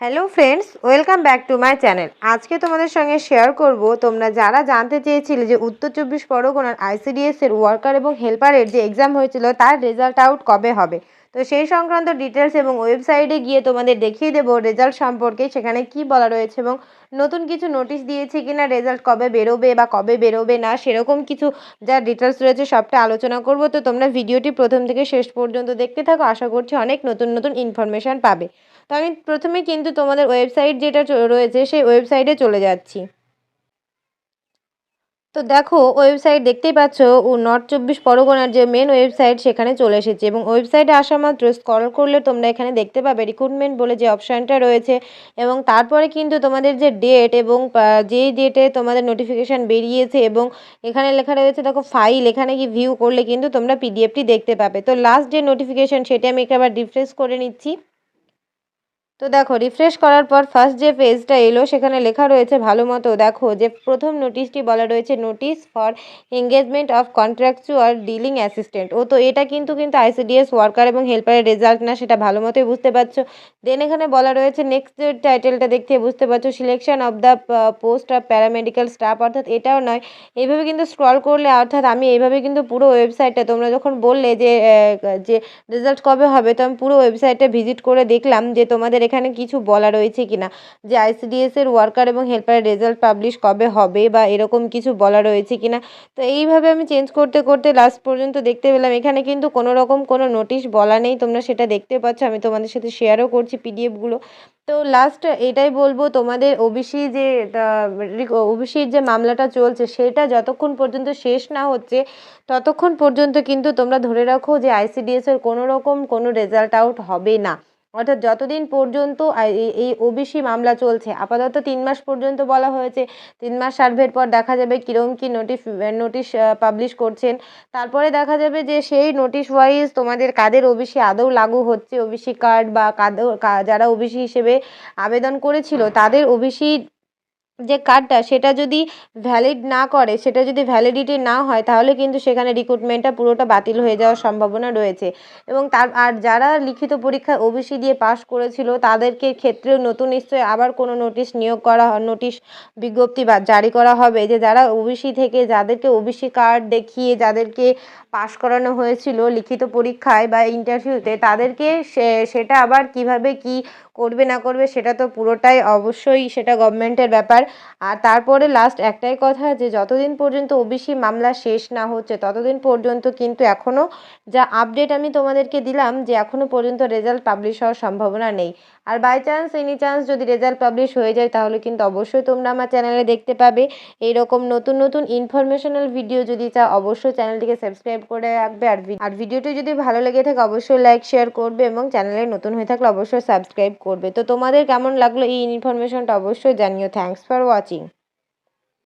Hello friends welcome back to my channel আজকে তোমাদের সঙ্গে শেয়ার করব, তোমরা যারা জানতে চেয়েছিলে যে উত্তর চব্বিশ পরগনার আইসিডিএস এর ওয়ার্কার এবং হেল্পারের যে এক্সাম হয়েছিল, তার রেজাল্ট আউট কবে হবে? তো সেই সংক্রান্ত ডিটেলস এবং ওয়েবসাইটে গিয়ে তোমাদের দেখিয়ে দেবো রেজাল্ট সম্পর্কে, সেখানে কি বলা রয়েছে এবং নতুন কিছু নোটিশ দিয়েছে কিনা রেজাল্ট কবে বেরোবে বা কবে বেরোবে না, সেরকম কিছু যা ডিটেলস রয়েছে সবটা আলোচনা করব। তো তোমরা ভিডিওটি প্রথম থেকে শেষ পর্যন্ত দেখতে থাকো, আশা করছি অনেক নতুন নতুন ইনফরমেশান পাবে। তো আমি প্রথমে কিন্তু তোমাদের ওয়েবসাইট যেটা রয়েছে সেই ওয়েবসাইটে চলে যাচ্ছি। তো দেখো ওয়েবসাইট দেখতেই পাচ্ছ ও নর্থ চব্বিশ পরগনার যে মেন ওয়েবসাইট সেখানে চলে এসেছে এবং ওয়েবসাইটে আসা মাত্র স্ক্রল করলে তোমরা এখানে দেখতে পাবে রিক্রুটমেন্ট বলে যে অপশানটা রয়েছে এবং তারপরে কিন্তু তোমাদের যে ডেট এবং যেই ডেটে তোমাদের নোটিফিকেশান বেরিয়েছে এবং এখানে লেখা রয়েছে দেখো ফাইল এখানে কি ভিউ করলে কিন্তু তোমরা পিডিএফটি দেখতে পাবে। তো লাস্ট যে নোটিফিকেশান সেটা আমি একবার রিফ্রেশ করে নিচ্ছি। তো দেখো রিফ্রেশ করার পর ফার্স্ট যে পেজটা এলো, সেখানে লেখা রয়েছে ভালো মতো, দেখো, যে প্রথম নোটিশটি বলা রয়েছে notice for engagement of contractual dealing assistant ও তো এটা কিন্তু কিন্তু আইসিডিএস ওয়ার্কার এবং হেল্পারের রেজাল্ট না, সেটা ভালো মতোই বুঝতে পারছ। দেন এখানে বলা রয়েছে নেক্সট যে টাইটেলটা দেখতে বুঝতে পারছ selection of the post of paramedical staff অর্থাৎ এটাও নয়। এইভাবে কিন্তু স্ক্রল করলে, অর্থাৎ আমি এইভাবে কিন্তু পুরো ওয়েবসাইটটা তোমরা যখন বললে যে যে রেজাল্ট কবে হবে, তো আমি পুরো ওয়েবসাইটটা ভিজিট করে দেখলাম যে তোমাদের এখানে কিছু বলা রয়েছে কিনা? যে আইসিডিএস এর ওয়ার্কার এবং হেল্পারের রেজাল্ট পাবলিশ কবে হবে বা এরকম কিছু বলা রয়েছে কিনা? তো এইভাবে আমি চেঞ্জ করতে করতে লাস্ট পর্যন্ত দেখতে পেলাম। এখানে কিন্তু কোনো রকম কোনো নোটিশ বলা নেই। তোমরা সেটা দেখতে পাচ্ছ। আমি তোমাদের সাথে শেয়ারও করছি পিডিএফগুলো তো লাস্ট এটাই বলব, তোমাদের ওবিসি যে ওবিসির যে মামলাটা চলছে, সেটা যতক্ষণ পর্যন্ত শেষ না হচ্ছে, ততক্ষণ পর্যন্ত কিন্তু তোমরা ধরে রাখো যে আইসিডিএস এর কোনো রকম কোনো রেজাল্ট আউট হবে না। অর্থাৎ যতদিন পর্যন্ত এই- ওবিসি মামলা চলছে, আপাতত তিন মাস পর্যন্ত বলা হয়েছে, তিন মাস সার্ভের পর দেখা যাবে কীরকম কী নোটিশ নোটিশ পাবলিশ করছেন। তারপরে দেখা যাবে যে সেই নোটিশ ওয়াইজ তোমাদের কাদের ওবিসি আদৌ লাগু হচ্ছে ওবিসি কার্ড বা কাদের যারা ওবিসি হিসেবে আবেদন করেছিল, তাদের ওবিসি যে কার্ডটা সেটা যদি ভ্যালিড না করে, সেটা যদি ভ্যালিডিটি না হয়, তাহলে কিন্তু সেখানে রিক্রুটমেন্টটা পুরোটা বাতিল হয়ে যাওয়ার সম্ভাবনা রয়েছে। এবং তার, আর যারা লিখিত পরীক্ষায় ওবিসি দিয়ে পাশ করেছিল, তাদেরকে ক্ষেত্রেও নতুন নিশ্চয়ই আবার কোনো নোটিশ নিয়োগ করা নোটিশ বিজ্ঞপ্তি বা জারি করা হবে যে যারা ওবিসি থেকে, যাদেরকে ওবিসি কার্ড দেখিয়ে যাদেরকে পাশ করানো হয়েছিল লিখিত পরীক্ষায় বা ইন্টারভিউতে তাদেরকে সেটা আবার কীভাবে কি করবে না করবে সেটা তো পুরোটাই অবশ্যই সেটা গভর্নমেন্টের ব্যাপার। আর তারপরে লাস্ট একটাই কথা যে যতদিন পর্যন্ত ওবিসি মামলা শেষ না হচ্ছে, ততদিন পর্যন্ত কিন্তু এখনও যা আপডেট আমি তোমাদেরকে দিলাম যে এখনও পর্যন্ত রেজাল্ট পাবলিশ হওয়ার সম্ভাবনা নেই। আর বাই চান্স এনি চান্স যদি রেজাল্ট পাবলিশ হয়ে যায়, তাহলে কিন্তু অবশ্যই তোমরা আমার চ্যানেলে দেখতে পাবে। এইরকম নতুন নতুন ইনফরমেশনাল ভিডিও যদি চাও, অবশ্যই চ্যানেলটিকে সাবস্ক্রাইব করে রাখবে। আর ভিডিওটি যদি ভালো লেগে থাকে, অবশ্যই লাইক শেয়ার করবে এবং চ্যানেলে নতুন হয়ে থাকলে অবশ্যই সাবস্ক্রাইব তো তোমাদের কেমন লাগল এই ইনফরমেশনটা অবশ্যই জানিও। Thanks for watching